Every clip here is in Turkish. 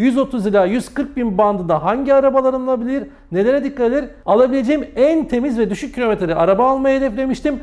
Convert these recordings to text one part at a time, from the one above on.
130 ila 140 bin bandında hangi arabalar alınabilir? Nelere dikkat edilir? Alabileceğim en temiz ve düşük kilometreli araba almayı hedeflemiştim.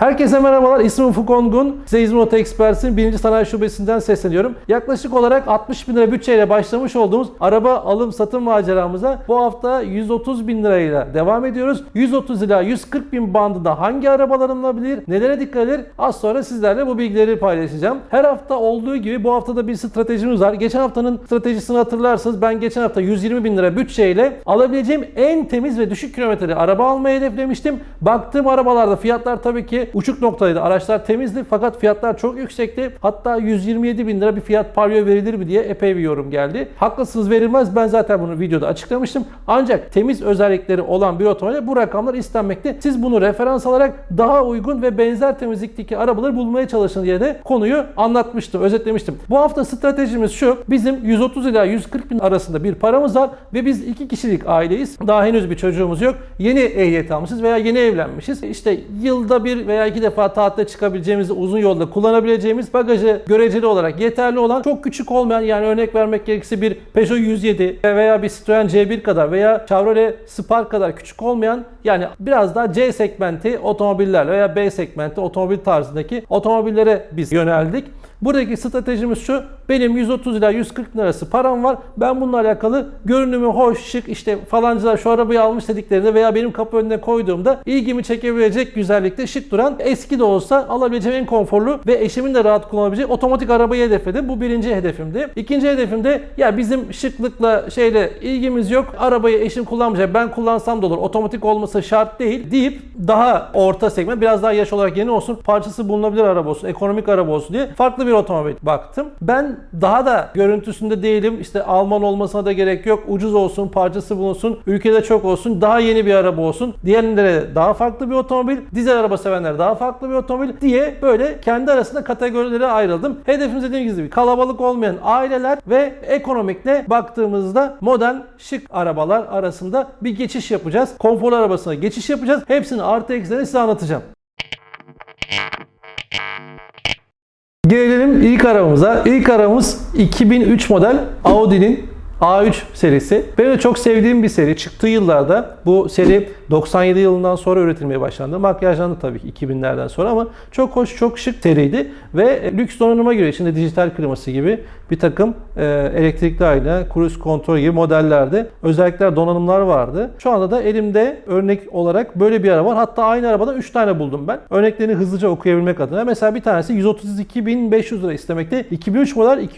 Herkese merhabalar. İsmim Ufuk Ongun. Size İzmir Oto Experts'in 1. Sanayi Şubesi'nden sesleniyorum. Yaklaşık olarak 60 bin lira bütçeyle başlamış olduğumuz araba alım satım maceramıza bu hafta 130 bin lirayla devam ediyoruz. 130 ila 140 bin bandında hangi arabalar alınabilir? Nelere dikkat edilir? Az sonra sizlerle bu bilgileri paylaşacağım. Her hafta olduğu gibi bu haftada bir stratejimiz var. Geçen haftanın stratejisini hatırlarsınız. Ben geçen hafta 120 bin lira bütçeyle alabileceğim en temiz ve düşük kilometreli araba almayı hedeflemiştim. Baktığım arabalarda fiyatlar tabii ki uçuk noktadaydı. Araçlar temizdi fakat fiyatlar çok yüksekti. Hatta 127 bin lira bir fiyat palyo verilir mi diye epey bir yorum geldi. Haklısınız verilmez. Ben zaten bunu videoda açıklamıştım. Ancak temiz özellikleri olan bir otomobile bu rakamlar istenmekte. Siz bunu referans alarak daha uygun ve benzer temizlikteki arabaları bulmaya çalışın diye de konuyu anlatmıştım, özetlemiştim. Bu hafta stratejimiz şu. Bizim 130 ila 140 bin arasında bir paramız var ve biz iki kişilik aileyiz. Daha henüz bir çocuğumuz yok. Yeni ehliyet almışız veya yeni evlenmişiz. İşte yılda bir veya iki defa tatile çıkabileceğimiz, uzun yolda kullanabileceğimiz bagajı göreceli olarak yeterli olan, çok küçük olmayan yani örnek vermek gerekirse bir Peugeot 107 veya bir Citroen C1 kadar veya Chevrolet Spark kadar küçük olmayan yani biraz daha C segmenti otomobiller veya B segmenti otomobil tarzındaki otomobillere biz yöneldik. Buradaki stratejimiz şu. Benim 130 ila 140 bin arası param var. Ben bununla alakalı görünümü hoş, şık işte falancılar şu arabayı almış dediklerinde veya benim kapı önüne koyduğumda ilgimi çekebilecek güzellikte şık duran eski de olsa alabileceğim en konforlu ve eşimin de rahat kullanabileceği otomatik arabayı hedefledim. Bu birinci hedefimdi. İkinci hedefim de ya bizim şıklıkla şeyle ilgimiz yok. Arabayı eşim kullanmayacak. Ben kullansam da olur. Otomatik olması şart değil deyip daha orta segment biraz daha yaş olarak yeni olsun. Parçası bulunabilir araba olsun. Ekonomik araba olsun diye farklı bir otomobil baktım. Ben daha da görüntüsünde değilim. İşte Alman olmasına da gerek yok. Ucuz olsun, parçası bulunsun, ülkede çok olsun, daha yeni bir araba olsun. Diğerlere daha farklı bir otomobil, dizel araba sevenler daha farklı bir otomobil diye böyle kendi arasında kategorilere ayrıldım. Hedefimiz dediğim gibi kalabalık olmayan aileler ve ekonomikle baktığımızda modern şık arabalar arasında bir geçiş yapacağız. Konfor arabasına geçiş yapacağız. Hepsini artı eksilerini size anlatacağım. Gelelim ilk arabamıza. İlk arabamız 2003 model Audi'nin A3 serisi. Benim de çok sevdiğim bir seri. Çıktığı yıllarda bu seri 97 yılından sonra üretilmeye başlandı. Makyajlandı tabii ki 2000'lerden sonra ama çok hoş, çok şık seriydi. Ve lüks donanıma göre içinde dijital kliması gibi bir takım e, elektrikli ayna, cruise kontrol gibi modellerde özellikler, donanımlar vardı. Şu anda da elimde örnek olarak böyle bir araba var. Hatta aynı arabadan 3 tane buldum ben. Örneklerini hızlıca okuyabilmek adına. Mesela bir tanesi 132.500 lira istemekte. 2003 model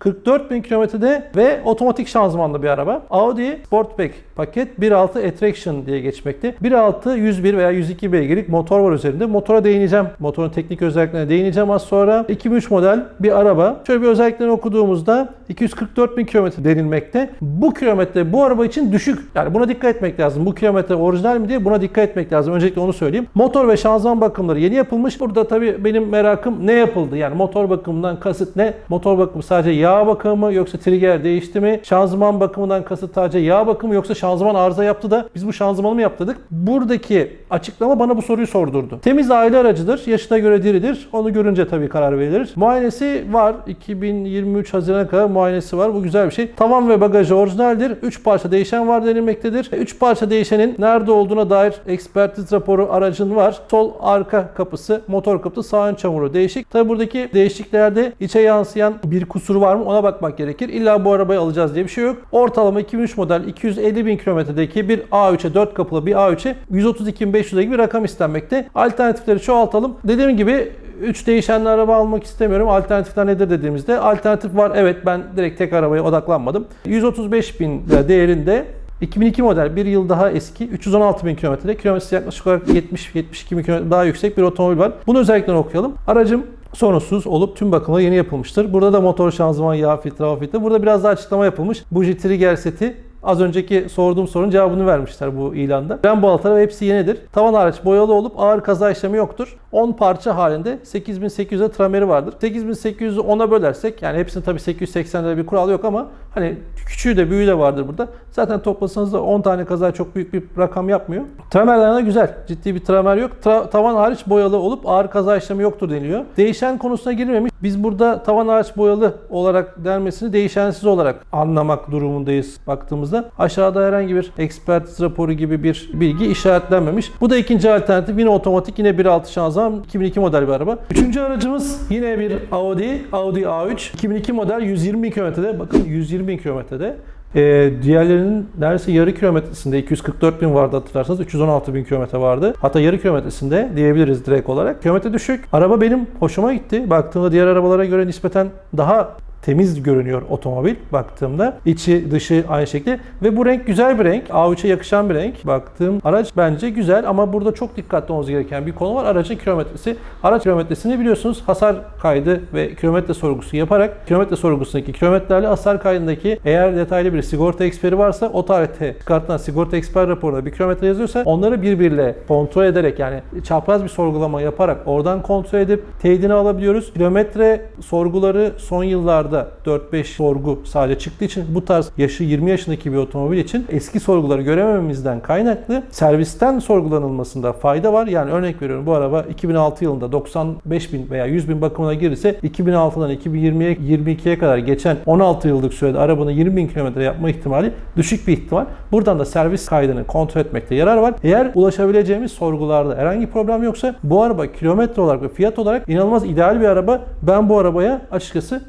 244.000 kilometrede ve otomatik şanzımanlı bir araba. Audi Sportback paket 1.6 Attraction diye geçmekte. 1.6 101 veya 102 beygirlik motor var üzerinde. Motora değineceğim. Motorun teknik özelliklerine değineceğim az sonra. 2003 model bir araba. Şöyle bir özelliklerini okuduğumuzda 244 bin kilometre denilmekte. Bu kilometre bu araba için düşük. Yani buna dikkat etmek lazım. Bu kilometre orijinal mi diye buna dikkat etmek lazım. Öncelikle onu söyleyeyim. Motor ve şanzıman bakımları yeni yapılmış. Burada tabii benim merakım ne yapıldı? Yani motor bakımından kasıt ne? Motor bakımı sadece yağ bakımı mı yoksa trigger değişti mi? Şanzıman bakımından kasıt sadece yağ bakımı yoksa şanzıman arıza yaptı da biz bu şanzımanı mı yaptırdık? Buradaki açıklama bana bu soruyu sordurdu. Temiz aile aracıdır. Yaşına göre diridir. Onu görünce tabii karar verilir. Muayenesi var. 2023 Haziran'a kadar muayenesi var. Bu güzel bir şey. Tavan ve bagajı orijinaldir. 3 parça değişen var denilmektedir. 3 parça değişenin nerede olduğuna dair ekspertiz raporu aracın var. Sol arka kapısı, motor kapısı, sağ ön çamuru değişik. Tabi buradaki değişiklerde içe yansıyan bir kusur var mı ona bakmak gerekir. İlla bu arabayı alacağız diye bir şey yok. Ortalama 2003 model 250 bin kilometredeki bir A3'e 4 kapılı bir A3'e 132.500 gibi bir rakam istenmekte. Alternatifleri çoğaltalım. Dediğim gibi 3 değişenli araba almak istemiyorum. Alternatifler nedir dediğimizde alternatif var. Evet ben direkt tek arabaya odaklanmadım. 135 bin değerinde 2002 model bir yıl daha eski 316 bin kilometrede kilometresi yaklaşık olarak 70-72 bin kilometre daha yüksek bir otomobil var. Bunu özellikle okuyalım. Aracım sorunsuz olup tüm bakımları yeni yapılmıştır. Burada da motor şanzıman yağ filtre hava filtre. Burada biraz daha açıklama yapılmış. Buji trigger seti Az önceki sorduğum sorunun cevabını vermişler bu ilanda. Fren balataları ve hepsi yenidir. Tavan hariç boyalı olup ağır kaza işlemi yoktur. 10 parça halinde 8800'e trameri vardır. 8800'ü 10'a bölersek yani hepsinin tabii 880 lira bir kural yok ama hani küçüğü de büyüğü de vardır burada. Zaten toplasanız da 10 tane kaza çok büyük bir rakam yapmıyor. Tramerlerine de güzel. Ciddi bir tramer yok. Tra- tavan hariç boyalı olup ağır kaza işlemi yoktur deniliyor. Değişen konusuna girmemiş. Biz burada tavan hariç boyalı olarak denmesini değişensiz olarak anlamak durumundayız baktığımızda. Aşağıda herhangi bir ekspertiz raporu gibi bir bilgi işaretlenmemiş. Bu da ikinci alternatif. Yine otomatik yine 1.6 şanzıman 2002 model bir araba. Üçüncü aracımız yine bir Audi. Audi A3. 2002 model 120 bin kilometrede. Bakın 120 bin kilometrede. Ee, diğerlerinin neredeyse yarı kilometresinde 244 bin vardı hatırlarsanız 316 bin kilometre vardı. Hatta yarı kilometresinde diyebiliriz direkt olarak. Kilometre düşük. Araba benim hoşuma gitti. Baktığımda diğer arabalara göre nispeten daha temiz görünüyor otomobil baktığımda. İçi dışı aynı şekilde ve bu renk güzel bir renk. A3'e yakışan bir renk. Baktığım araç bence güzel ama burada çok dikkatli olmamız gereken bir konu var. Aracın kilometresi. Araç kilometresini biliyorsunuz hasar kaydı ve kilometre sorgusu yaparak kilometre sorgusundaki kilometrelerle hasar kaydındaki eğer detaylı bir sigorta eksperi varsa o tarihte çıkartılan sigorta eksper raporunda bir kilometre yazıyorsa onları birbiriyle kontrol ederek yani çapraz bir sorgulama yaparak oradan kontrol edip teyidini alabiliyoruz. Kilometre sorguları son yıllarda 4-5 sorgu sadece çıktığı için bu tarz yaşı 20 yaşındaki bir otomobil için eski sorguları göremememizden kaynaklı servisten sorgulanılmasında fayda var. Yani örnek veriyorum bu araba 2006 yılında 95 bin veya 100 bin bakımına girirse 2006'dan 2020'ye 22'ye kadar geçen 16 yıllık sürede arabanın 20 bin kilometre yapma ihtimali düşük bir ihtimal. Buradan da servis kaydını kontrol etmekte yarar var. Eğer ulaşabileceğimiz sorgularda herhangi problem yoksa bu araba kilometre olarak ve fiyat olarak inanılmaz ideal bir araba. Ben bu arabaya açıkçası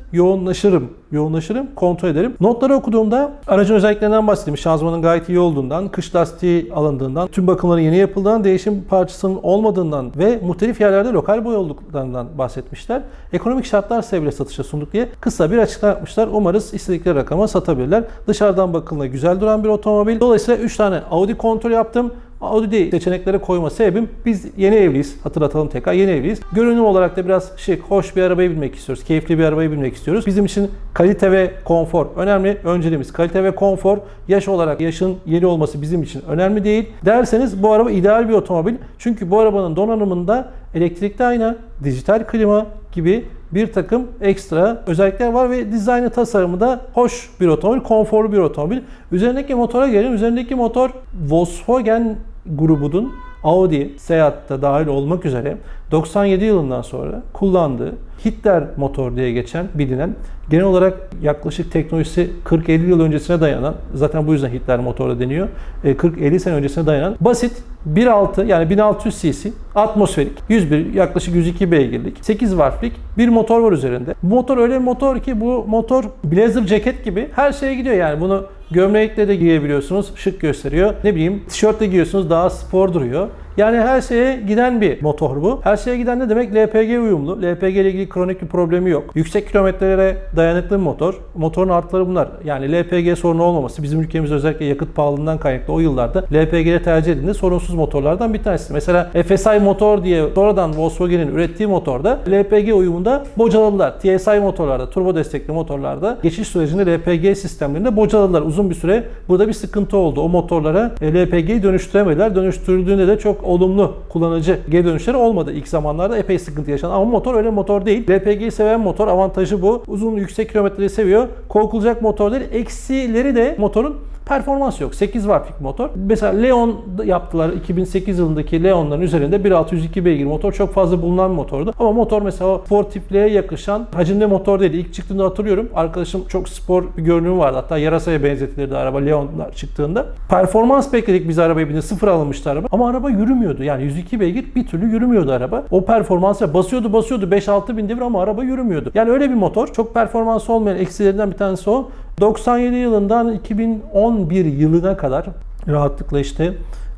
yoğunlaşırım. Yoğunlaşırım, kontrol ederim. Notları okuduğumda aracın özelliklerinden bahsettim. Şanzımanın gayet iyi olduğundan, kış lastiği alındığından, tüm bakımların yeni yapıldığından, değişim parçasının olmadığından ve muhtelif yerlerde lokal boya olduklarından bahsetmişler. Ekonomik şartlar sebebiyle satışa sunduk diye kısa bir açıklama yapmışlar. Umarız istedikleri rakama satabilirler. Dışarıdan bakıldığında güzel duran bir otomobil. Dolayısıyla 3 tane Audi kontrol yaptım. Audi seçeneklere koyma sebebim biz yeni evliyiz. Hatırlatalım tekrar yeni evliyiz. Görünüm olarak da biraz şık, hoş bir arabayı bilmek istiyoruz. Keyifli bir arabayı bilmek istiyoruz. Bizim için kalite ve konfor önemli. Önceliğimiz kalite ve konfor. Yaş olarak yaşın yeni olması bizim için önemli değil. Derseniz bu araba ideal bir otomobil. Çünkü bu arabanın donanımında elektrikli ayna, dijital klima gibi bir takım ekstra özellikler var ve dizaynı tasarımı da hoş bir otomobil, konforlu bir otomobil. Üzerindeki motora gelelim. Üzerindeki motor Volkswagen grubunun Audi, Seat'ta dahil olmak üzere 97 yılından sonra kullandığı Hitler motor diye geçen bilinen genel olarak yaklaşık teknolojisi 40-50 yıl öncesine dayanan zaten bu yüzden Hitler motoru deniyor. 40-50 sene öncesine dayanan basit 1.6 yani 1600 cc atmosferik 101 yaklaşık 102 beygirlik 8 wattlik bir motor var üzerinde. Bu motor öyle bir motor ki bu motor blazer ceket gibi her şeye gidiyor yani bunu gömlekle de giyebiliyorsunuz şık gösteriyor. Ne bileyim tişörtle giyiyorsunuz daha spor duruyor. Yani her şeye giden bir motor bu. Her şeye giden ne demek? LPG uyumlu. LPG ile ilgili kronik bir problemi yok. Yüksek kilometrelere dayanıklı bir motor. Motorun artıları bunlar. Yani LPG sorunu olmaması bizim ülkemizde özellikle yakıt pahalılığından kaynaklı o yıllarda LPG'ye tercih edildiğinde sorunsuz motorlardan bir tanesi. Mesela FSI motor diye sonradan Volkswagen'in ürettiği motorda LPG uyumunda bocaladılar. TSI motorlarda, turbo destekli motorlarda geçiş sürecinde LPG sistemlerinde bocaladılar. Uzun bir süre burada bir sıkıntı oldu. O motorlara LPG'yi dönüştüremediler. Dönüştürüldüğünde de çok olumlu kullanıcı geri dönüşleri olmadı ilk zamanlarda. Epey sıkıntı yaşandı ama motor öyle motor değil. LPG'yi seven motor avantajı bu. Uzun yüksek kilometreyi seviyor. Korkulacak motor değil. Eksileri de motorun performans yok. 8 wattlik motor. Mesela Leon yaptılar 2008 yılındaki Leon'ların üzerinde 1.602 beygir motor çok fazla bulunan motordu. Ama motor mesela sportifliğe yakışan hacimli motor değil. İlk çıktığında hatırlıyorum. Arkadaşım çok spor bir görünümü vardı. Hatta yarasaya benzetilirdi araba Leon'lar çıktığında. Performans bekledik biz arabayı bindi. Sıfır alınmıştı araba. Ama araba yürümüyordu. Yani 102 beygir bir türlü yürümüyordu araba. O performansa basıyordu basıyordu 5-6 bin devir ama araba yürümüyordu. Yani öyle bir motor. Çok performansı olmayan eksilerinden bir tanesi o. 97 yılından 2011 yılına kadar rahatlıkla işte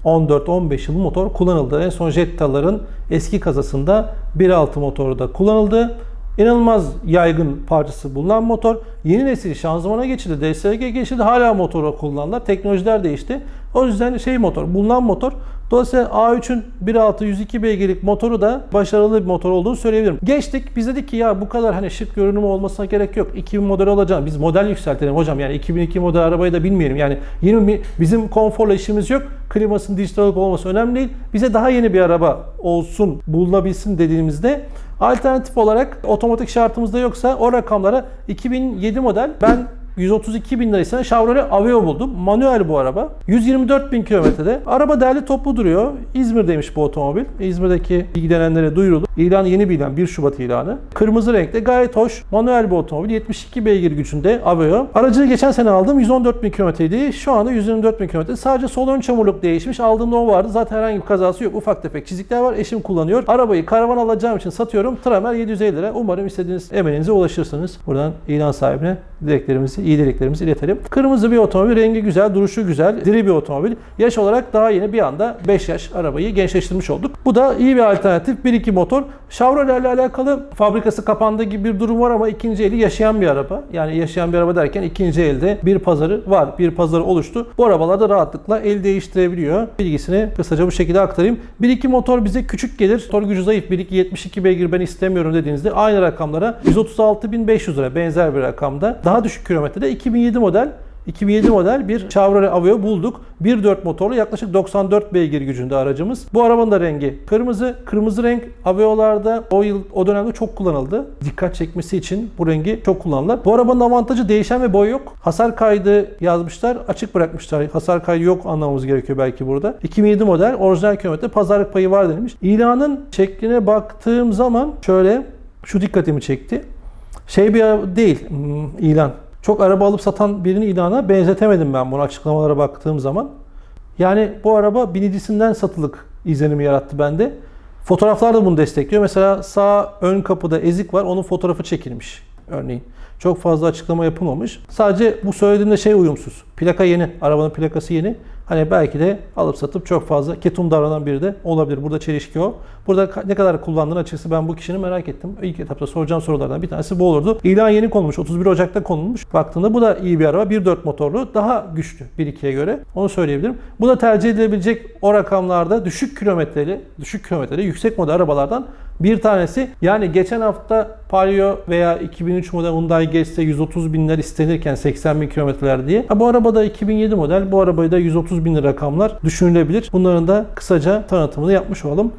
14-15 yıl motor kullanıldı. En son Jetta'ların eski kazasında 1.6 motoru da kullanıldı. İnanılmaz yaygın parçası bulunan motor. Yeni nesil şanzımana geçildi, DSG geçildi. Hala motoru kullanırlar. Teknolojiler değişti. O yüzden şey motor, bulunan motor Dolayısıyla A3'ün 1.6 102 beygirlik motoru da başarılı bir motor olduğunu söyleyebilirim. Geçtik biz dedik ki ya bu kadar hani şık görünümü olmasına gerek yok. 2000 model olacağım. Biz model yükseltelim hocam. Yani 2002 model arabayı da bilmeyelim. Yani yeni bir, bizim konforla işimiz yok. Klimasının dijital olması önemli değil. Bize daha yeni bir araba olsun, bulunabilsin dediğimizde alternatif olarak otomatik şartımızda yoksa o rakamlara 2007 model ben 132 bin lirasına Chevrolet Aveo buldum. Manuel bu araba. 124 bin kilometrede. Araba değerli toplu duruyor. İzmir'deymiş bu otomobil. İzmir'deki ilgilenenlere duyuruldu. İlan yeni bir ilan. 1 Şubat ilanı. Kırmızı renkte gayet hoş. Manuel bir otomobil. 72 beygir gücünde Aveo. Aracını geçen sene aldım. 114 bin kilometreydi. Şu anda 124 bin kilometre. Sadece sol ön çamurluk değişmiş. Aldığımda o vardı. Zaten herhangi bir kazası yok. Ufak tefek çizikler var. Eşim kullanıyor. Arabayı karavan alacağım için satıyorum. Tramer 750 lira. Umarım istediğiniz emeğinize ulaşırsınız. Buradan ilan sahibine dileklerimizi, iyi dileklerimizi iletelim. Kırmızı bir otomobil, rengi güzel, duruşu güzel, diri bir otomobil. Yaş olarak daha yeni bir anda 5 yaş arabayı gençleştirmiş olduk. Bu da iyi bir alternatif. 1-2 motor. Chevrolet ile alakalı fabrikası kapandığı gibi bir durum var ama ikinci eli yaşayan bir araba. Yani yaşayan bir araba derken ikinci elde bir pazarı var. Bir pazarı oluştu. Bu arabalarda rahatlıkla el değiştirebiliyor. Bilgisini kısaca bu şekilde aktarayım. 1-2 motor bize küçük gelir. Motor gücü zayıf. 1-2 72 beygir ben istemiyorum dediğinizde aynı rakamlara 136.500 lira benzer bir rakamda. Daha düşük kilometrede 2007 model 2007 model bir Chevrolet Aveo bulduk. 1.4 motorlu yaklaşık 94 beygir gücünde aracımız. Bu arabanın da rengi kırmızı. Kırmızı renk Aveo'larda o yıl o dönemde çok kullanıldı. Dikkat çekmesi için bu rengi çok kullanırlar. Bu arabanın avantajı değişen ve boy yok. Hasar kaydı yazmışlar. Açık bırakmışlar. Hasar kaydı yok anlamamız gerekiyor belki burada. 2007 model orijinal kilometre pazarlık payı var denilmiş. İlanın şekline baktığım zaman şöyle şu dikkatimi çekti. Şey bir değil hmm, ilan. Çok araba alıp satan birinin ilana benzetemedim ben bunu açıklamalara baktığım zaman. Yani bu araba binicisinden satılık izlenimi yarattı bende. Fotoğraflar da bunu destekliyor. Mesela sağ ön kapıda ezik var. Onun fotoğrafı çekilmiş örneğin. Çok fazla açıklama yapılmamış. Sadece bu söylediğimde şey uyumsuz. Plaka yeni. Arabanın plakası yeni. Hani belki de alıp satıp çok fazla ketum davranan biri de olabilir. Burada çelişki o. Burada ne kadar kullandığını açıkçası ben bu kişinin merak ettim. İlk etapta soracağım sorulardan bir tanesi bu olurdu. İlan yeni konulmuş. 31 Ocak'ta konulmuş. Baktığında bu da iyi bir araba. 1.4 motorlu. Daha güçlü 1.2'ye göre. Onu söyleyebilirim. Bu da tercih edilebilecek o rakamlarda düşük kilometreli, düşük kilometreli yüksek model arabalardan bir tanesi. Yani geçen hafta Palio veya 2003 model Hyundai Getz'te 130 binler istenirken 80 bin kilometreler diye. Ha, bu arabada 2007 model. Bu arabayı da 130 bin rakamlar düşünülebilir. Bunların da kısaca tanıtımını yapmış olalım.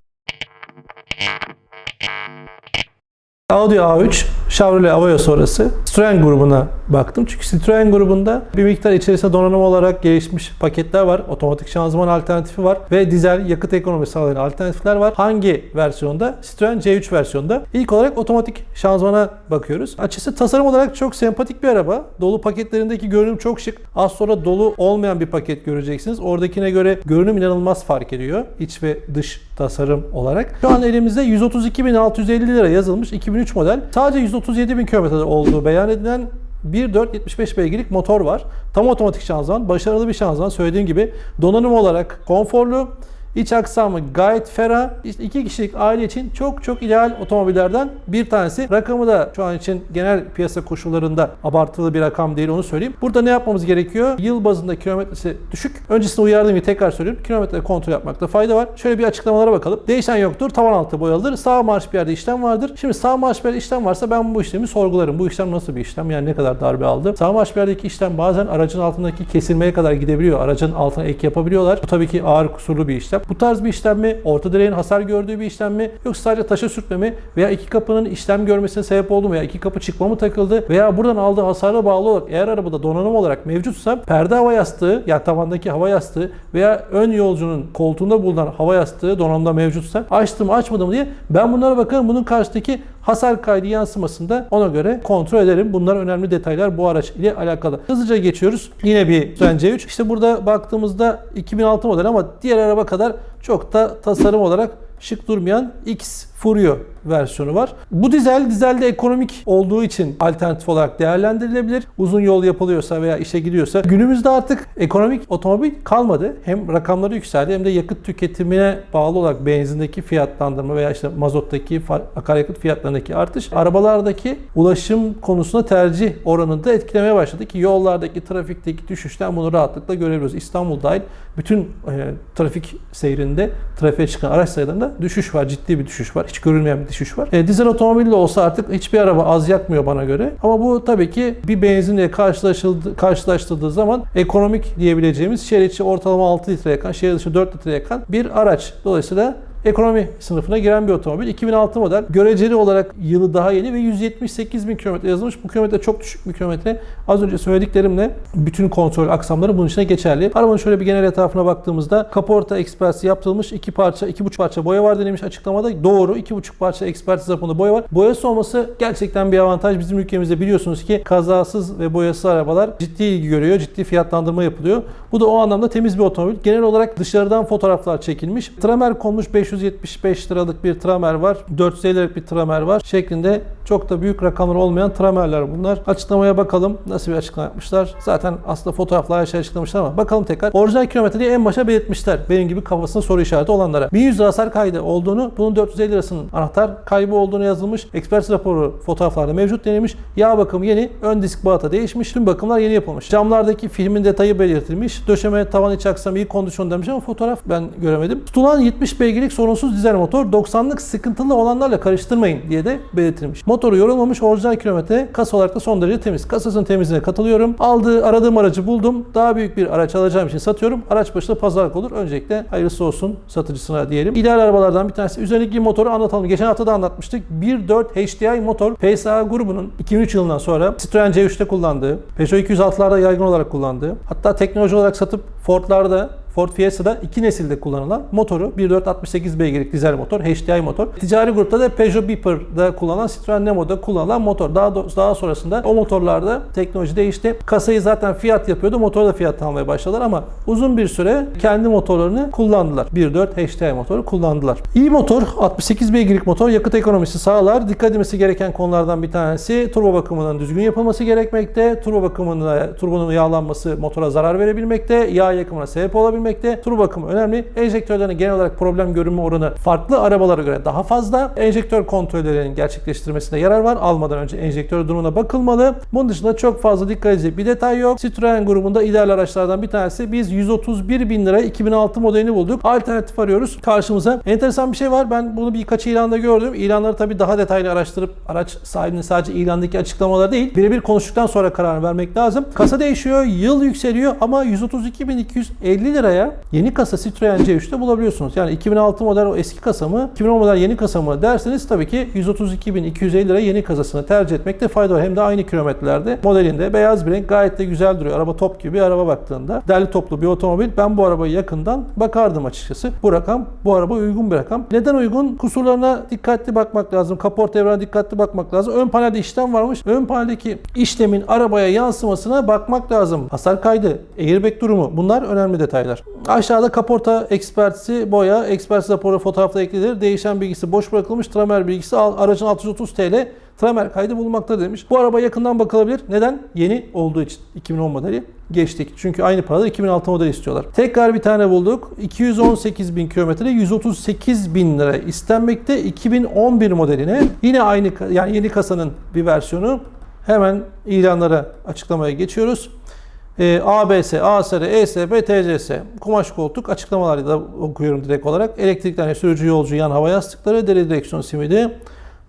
Audi A3, Chevrolet Aveo sonrası Citroen grubuna baktım. Çünkü Citroen grubunda bir miktar içerisinde donanım olarak gelişmiş paketler var. Otomatik şanzıman alternatifi var ve dizel yakıt ekonomisi sağlayan alternatifler var. Hangi versiyonda? Citroen C3 versiyonda. İlk olarak otomatik şanzımana bakıyoruz. Açısı tasarım olarak çok sempatik bir araba. Dolu paketlerindeki görünüm çok şık. Az sonra dolu olmayan bir paket göreceksiniz. Oradakine göre görünüm inanılmaz fark ediyor. İç ve dış tasarım olarak. Şu an elimizde 132.650 lira yazılmış 2003 model. Sadece 137.000 kilometrede olduğu beyan edilen 1.475 beygirlik motor var. Tam otomatik şanzıman, başarılı bir şanzıman. Söylediğim gibi donanım olarak konforlu, İç aksamı gayet ferah. İşte iki kişilik aile için çok çok ideal otomobillerden bir tanesi. Rakamı da şu an için genel piyasa koşullarında abartılı bir rakam değil onu söyleyeyim. Burada ne yapmamız gerekiyor? Yıl bazında kilometresi düşük. Öncesinde uyardığım gibi tekrar söylüyorum. Kilometre kontrol yapmakta fayda var. Şöyle bir açıklamalara bakalım. Değişen yoktur. Tavan altı boyalıdır. Sağ marş bir yerde işlem vardır. Şimdi sağ marş bir yerde işlem varsa ben bu işlemi sorgularım. Bu işlem nasıl bir işlem? Yani ne kadar darbe aldı? Sağ marş bir yerdeki işlem bazen aracın altındaki kesilmeye kadar gidebiliyor. Aracın altına ek yapabiliyorlar. Bu tabii ki ağır kusurlu bir işlem. Bu tarz bir işlem mi? Orta direğin hasar gördüğü bir işlem mi? Yoksa sadece taşa sürtme mi? Veya iki kapının işlem görmesine sebep oldu mu? Veya iki kapı çıkma mı takıldı? Veya buradan aldığı hasara bağlı olarak eğer arabada donanım olarak mevcutsa perde hava yastığı yani tavandaki hava yastığı veya ön yolcunun koltuğunda bulunan hava yastığı donanımda mevcutsa açtım açmadım diye ben bunlara bakarım. Bunun karşıdaki hasar kaydı yansımasında ona göre kontrol ederim. Bunlar önemli detaylar bu araç ile alakalı. Hızlıca geçiyoruz. Yine bir Citroen C3. İşte burada baktığımızda 2006 model ama diğer araba kadar çok da tasarım olarak şık durmayan X Furio versiyonu var. Bu dizel dizelde ekonomik olduğu için alternatif olarak değerlendirilebilir. Uzun yol yapılıyorsa veya işe gidiyorsa günümüzde artık ekonomik otomobil kalmadı. Hem rakamları yükseldi hem de yakıt tüketimine bağlı olarak benzindeki fiyatlandırma veya işte mazottaki akaryakıt fiyatlarındaki artış arabalardaki ulaşım konusunda tercih oranını da etkilemeye başladı ki yollardaki trafikteki düşüşten bunu rahatlıkla görebiliyoruz. İstanbul dahil bütün e, trafik seyrinde trafiğe çıkan araç sayılarında düşüş var. Ciddi bir düşüş var. Hiç görülmeyen bir düşüş var. E, dizel otomobil de olsa artık hiçbir araba az yakmıyor bana göre. Ama bu tabii ki bir benzinle karşılaşıldı, zaman ekonomik diyebileceğimiz şehir içi ortalama 6 litre yakan, şehir dışı 4 litre yakan bir araç. Dolayısıyla ekonomi sınıfına giren bir otomobil. 2006 model. Göreceli olarak yılı daha yeni ve 178 bin kilometre yazılmış. Bu kilometre çok düşük bir kilometre. Az önce söylediklerimle bütün kontrol aksamları bunun içine geçerli. Arabanın şöyle bir genel etrafına baktığımızda kaporta ekspertizi yaptırılmış. iki parça, iki buçuk parça boya var denilmiş açıklamada. Doğru. iki buçuk parça ekspertiz raporunda boya var. Boyası olması gerçekten bir avantaj. Bizim ülkemizde biliyorsunuz ki kazasız ve boyasız arabalar ciddi ilgi görüyor. Ciddi fiyatlandırma yapılıyor. Bu da o anlamda temiz bir otomobil. Genel olarak dışarıdan fotoğraflar çekilmiş. Tramer konmuş 575 liralık bir tramer var. 450 liralık bir tramer var. Şeklinde çok da büyük rakamlar olmayan tramerler bunlar. Açıklamaya bakalım. Nasıl bir açıklama yapmışlar? Zaten aslında fotoğraflar her şey açıklamışlar ama bakalım tekrar. Orijinal kilometre diye en başa belirtmişler. Benim gibi kafasında soru işareti olanlara. 1100 lira hasar kaydı olduğunu, bunun 450 lirasının anahtar kaybı olduğunu yazılmış. Ekspert raporu fotoğraflarda mevcut denilmiş. Yağ bakımı yeni, ön disk balata değişmiş. Tüm bakımlar yeni yapılmış. Camlardaki filmin detayı belirtilmiş. Döşeme, tavan iç aksam iyi kondisyon demiş ama fotoğraf ben göremedim. Tutulan 70 beygirlik sorunsuz dizel motor 90'lık sıkıntılı olanlarla karıştırmayın diye de belirtilmiş. Motoru yorulmamış orijinal kilometre kasa olarak da son derece temiz. Kasasının temizliğine katılıyorum. Aldığı aradığım aracı buldum. Daha büyük bir araç alacağım için satıyorum. Araç başında pazarlık olur. Öncelikle hayırlısı olsun satıcısına diyelim. İdeal arabalardan bir tanesi. Üzerindeki motoru anlatalım. Geçen hafta da anlatmıştık. 1.4 HDI motor PSA grubunun 2003 yılından sonra Citroen C3'te kullandığı, Peugeot 206'larda yaygın olarak kullandığı, hatta teknoloji olarak satıp Ford'larda Ford Fiesta'da iki nesilde kullanılan motoru 1.468 beygirlik dizel motor, HDI motor. Ticari grupta da Peugeot Beeper'da kullanılan, Citroen Nemo'da kullanılan motor. Daha daha sonrasında o motorlarda teknoloji değişti. Kasayı zaten Fiat yapıyordu. Motoru da Fiat almaya başladılar ama uzun bir süre kendi motorlarını kullandılar. 1.4 HDI motoru kullandılar. İyi motor, 68 beygirlik motor yakıt ekonomisi sağlar. Dikkat edilmesi gereken konulardan bir tanesi turbo bakımının düzgün yapılması gerekmekte. Turbo bakımında turbonun yağlanması motora zarar verebilmekte. Yağ yakımına sebep olabilmekte. Tur bakımı önemli. Enjektörlerin genel olarak problem görünme oranı farklı arabalara göre daha fazla. Enjektör kontrollerinin gerçekleştirmesine yarar var. Almadan önce enjektör durumuna bakılmalı. Bunun dışında çok fazla dikkat edecek bir detay yok. Citroen grubunda ideal araçlardan bir tanesi. Biz 131 bin lira 2006 modelini bulduk. Alternatif arıyoruz karşımıza. Enteresan bir şey var. Ben bunu birkaç ilanda gördüm. İlanları tabii daha detaylı araştırıp araç sahibinin sadece ilandaki açıklamaları değil, birebir konuştuktan sonra karar vermek lazım. Kasa değişiyor, yıl yükseliyor ama 132.250 liraya yeni kasa Citroen C3'te bulabiliyorsunuz. Yani 2006 model o eski kasa mı, 2010 model yeni kasa mı derseniz tabii ki 132.250 lira yeni kasasını tercih etmekte fayda var. Hem de aynı kilometrelerde modelinde beyaz bir renk gayet de güzel duruyor. Araba top gibi bir araba baktığında. Derli toplu bir otomobil. Ben bu arabayı yakından bakardım açıkçası. Bu rakam bu araba uygun bir rakam. Neden uygun? Kusurlarına dikkatli bakmak lazım. Kaporta evrana dikkatli bakmak lazım. Ön panelde işlem varmış. Ön paneldeki işlemin arabaya yansımasına bakmak lazım. Hasar kaydı, airbag durumu bunlar önemli detaylar. Aşağıda kaporta ekspertisi boya, ekspertiz raporu fotoğrafta eklenir. Değişen bilgisi boş bırakılmış. Tramer bilgisi aracın 630 TL tramer kaydı bulunmakta demiş. Bu araba yakından bakılabilir. Neden? Yeni olduğu için. 2010 modeli geçtik. Çünkü aynı parada 2006 modeli istiyorlar. Tekrar bir tane bulduk. 218 bin kilometre 138 bin lira istenmekte 2011 modeline. Yine aynı yani yeni kasanın bir versiyonu. Hemen ilanlara açıklamaya geçiyoruz. E, ABS, ASR, ESP, TCS, kumaş koltuk açıklamaları da okuyorum direkt olarak. Elektrikli hani sürücü yolcu yan hava yastıkları, deri direksiyon simidi.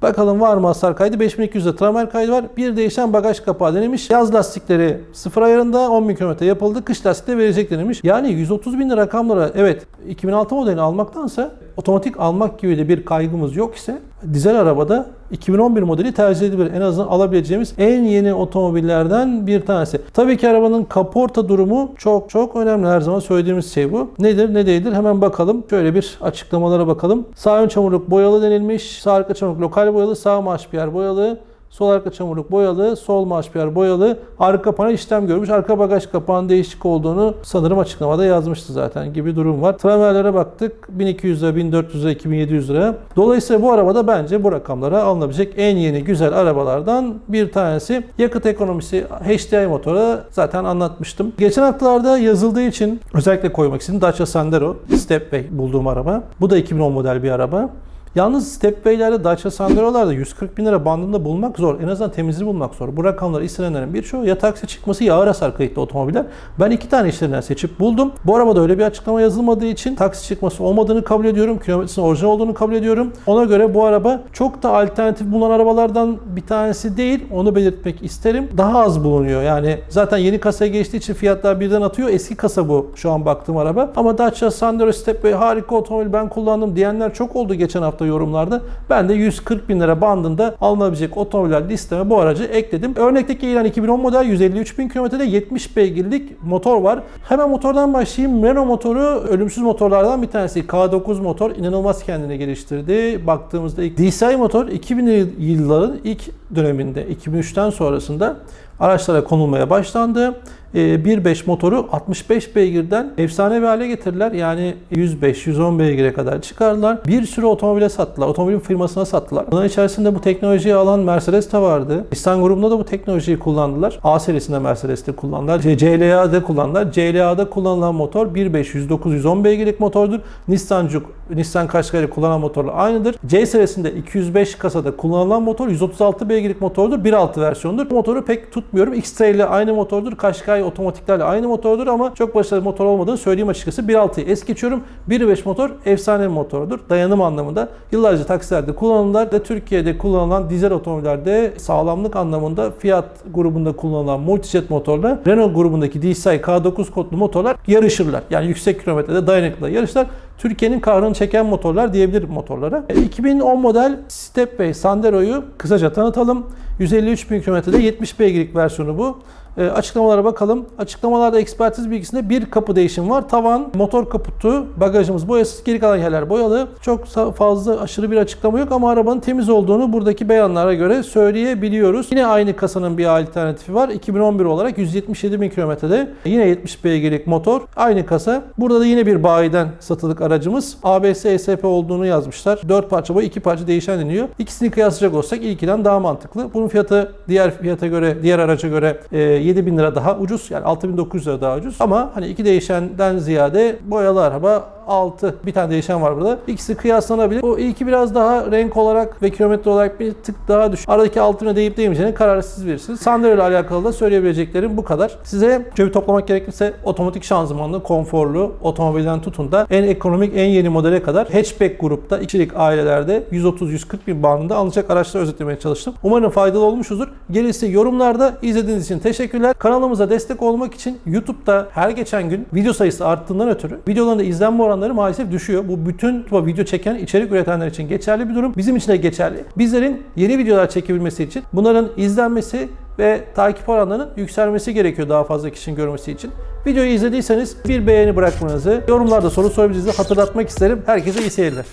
Bakalım var mı hasar kaydı? 5200'de tramer kaydı var. Bir değişen bagaj kapağı denilmiş. Yaz lastikleri sıfır ayarında 10.000 km yapıldı. Kış lastikleri verecek denilmiş. Yani 130 bin rakamlara evet 2006 modelini almaktansa otomatik almak gibi de bir kaygımız yok ise dizel arabada 2011 modeli tercih edilir. En azından alabileceğimiz en yeni otomobillerden bir tanesi. Tabii ki arabanın kaporta durumu çok çok önemli. Her zaman söylediğimiz şey bu. Nedir ne değildir hemen bakalım. Şöyle bir açıklamalara bakalım. Sağ ön çamurluk boyalı denilmiş. Sağ arka çamurluk lokal boyalı. Sağ piyer boyalı. Sol arka çamurluk boyalı, sol marşpiyer boyalı, arka panel işlem görmüş. Arka bagaj kapağının değişik olduğunu sanırım açıklamada yazmıştı zaten gibi durum var. Tramerlere baktık. 1200 lira, 1400 lira, 2700 lira. Dolayısıyla bu arabada bence bu rakamlara alınabilecek en yeni güzel arabalardan bir tanesi. Yakıt ekonomisi HDI motora zaten anlatmıştım. Geçen haftalarda yazıldığı için özellikle koymak istedim. Dacia Sandero Stepway bulduğum araba. Bu da 2010 model bir araba. Yalnız Stepway'lerde Dacia Sandero'larda 140 bin lira bandında bulmak zor. En azından temizliği bulmak zor. Bu rakamları istenenlerin birçoğu ya taksi çıkması ya ağır hasar kayıtlı otomobiller. Ben iki tane işlerinden seçip buldum. Bu arabada öyle bir açıklama yazılmadığı için taksi çıkması olmadığını kabul ediyorum. Kilometresinin orijinal olduğunu kabul ediyorum. Ona göre bu araba çok da alternatif bulunan arabalardan bir tanesi değil. Onu belirtmek isterim. Daha az bulunuyor. Yani zaten yeni kasaya geçtiği için fiyatlar birden atıyor. Eski kasa bu şu an baktığım araba. Ama Dacia Sandero Stepway harika otomobil ben kullandım diyenler çok oldu geçen hafta yorumlarda. Ben de 140 bin lira bandında alınabilecek otomobiller listeme bu aracı ekledim. Örnekteki ilan 2010 model 153 bin kilometrede 70 beygirlik motor var. Hemen motordan başlayayım. Renault motoru ölümsüz motorlardan bir tanesi. K9 motor inanılmaz kendini geliştirdi. Baktığımızda ilk DCI motor 2000'li yılların ilk döneminde 2003'ten sonrasında araçlara konulmaya başlandı. Ee, 1.5 motoru 65 beygirden efsane bir hale getirdiler. Yani 105-110 beygire kadar çıkardılar. Bir sürü otomobile sattılar. Otomobil firmasına sattılar. Bunların içerisinde bu teknolojiyi alan Mercedes de vardı. Nissan grubunda da bu teknolojiyi kullandılar. A serisinde Mercedes'te kullandılar. CLA'da kullandılar. CLA'da kullanılan motor 1.5 109-110 beygirlik motordur. Nissan Juke, Nissan Qashqai'de kullanılan motorla aynıdır. C serisinde 205 kasada kullanılan motor 136 beygirlik motordur. 1.6 versiyonudur. Bu motoru pek tutmuyorum. X-Trail ile aynı motordur. Qashqai otomatiklerle aynı motordur ama çok başarılı motor olmadığını söyleyeyim açıkçası. 1.6'yı es geçiyorum. 1.5 motor efsane bir motordur. Dayanım anlamında yıllarca taksilerde kullanılırlar ve Türkiye'de kullanılan dizel otomobillerde sağlamlık anlamında Fiat grubunda kullanılan multijet motorla Renault grubundaki DCI K9 kodlu motorlar yarışırlar. Yani yüksek kilometrede dayanıklı yarışlar. Türkiye'nin kahrını çeken motorlar diyebilirim motorlara. E, 2010 model Stepway Sandero'yu kısaca tanıtalım. 153 bin kilometrede 70 beygirlik versiyonu bu. E, açıklamalara bakalım. Açıklamalarda ekspertiz bilgisinde bir kapı değişim var. Tavan, motor kaputu, bagajımız boyasız, geri kalan yerler boyalı. Çok fazla aşırı bir açıklama yok ama arabanın temiz olduğunu buradaki beyanlara göre söyleyebiliyoruz. Yine aynı kasanın bir alternatifi var. 2011 olarak 177 bin kilometrede yine 70 beygirlik motor. Aynı kasa. Burada da yine bir bayiden satılık aracımız. ABS ESP olduğunu yazmışlar. 4 parça boy 2 parça değişen deniyor. İkisini kıyaslayacak olsak ilkiden daha mantıklı. Bunun fiyatı diğer fiyata göre, diğer araca göre e, 7 bin lira daha ucuz. Yani 6900 lira daha ucuz. Ama hani iki değişenden ziyade boyalı araba 6 bir tane değişen var burada. İkisi kıyaslanabilir. O ilki biraz daha renk olarak ve kilometre olarak bir tık daha düşük. Aradaki altına değip değmeyeceğini kararı siz verirsiniz. Sandero ile alakalı da söyleyebileceklerim bu kadar. Size şöyle toplamak gerekirse otomatik şanzımanlı, konforlu otomobilden tutun da en ekonomik, en yeni modele kadar hatchback grupta içerik ailelerde 130-140 bin bandında alınacak araçları özetlemeye çalıştım. Umarım faydalı olmuşuzdur. Gerisi yorumlarda izlediğiniz için teşekkürler. Kanalımıza destek olmak için YouTube'da her geçen gün video sayısı arttığından ötürü videoların da izlenme oranları maalesef düşüyor. Bu bütün video çeken, içerik üretenler için geçerli bir durum. Bizim için de geçerli. Bizlerin yeni videolar çekebilmesi için bunların izlenmesi ve takip oranlarının yükselmesi gerekiyor daha fazla kişinin görmesi için. Videoyu izlediyseniz bir beğeni bırakmanızı, yorumlarda soru sorabileceğinizi hatırlatmak isterim. Herkese iyi seyirler.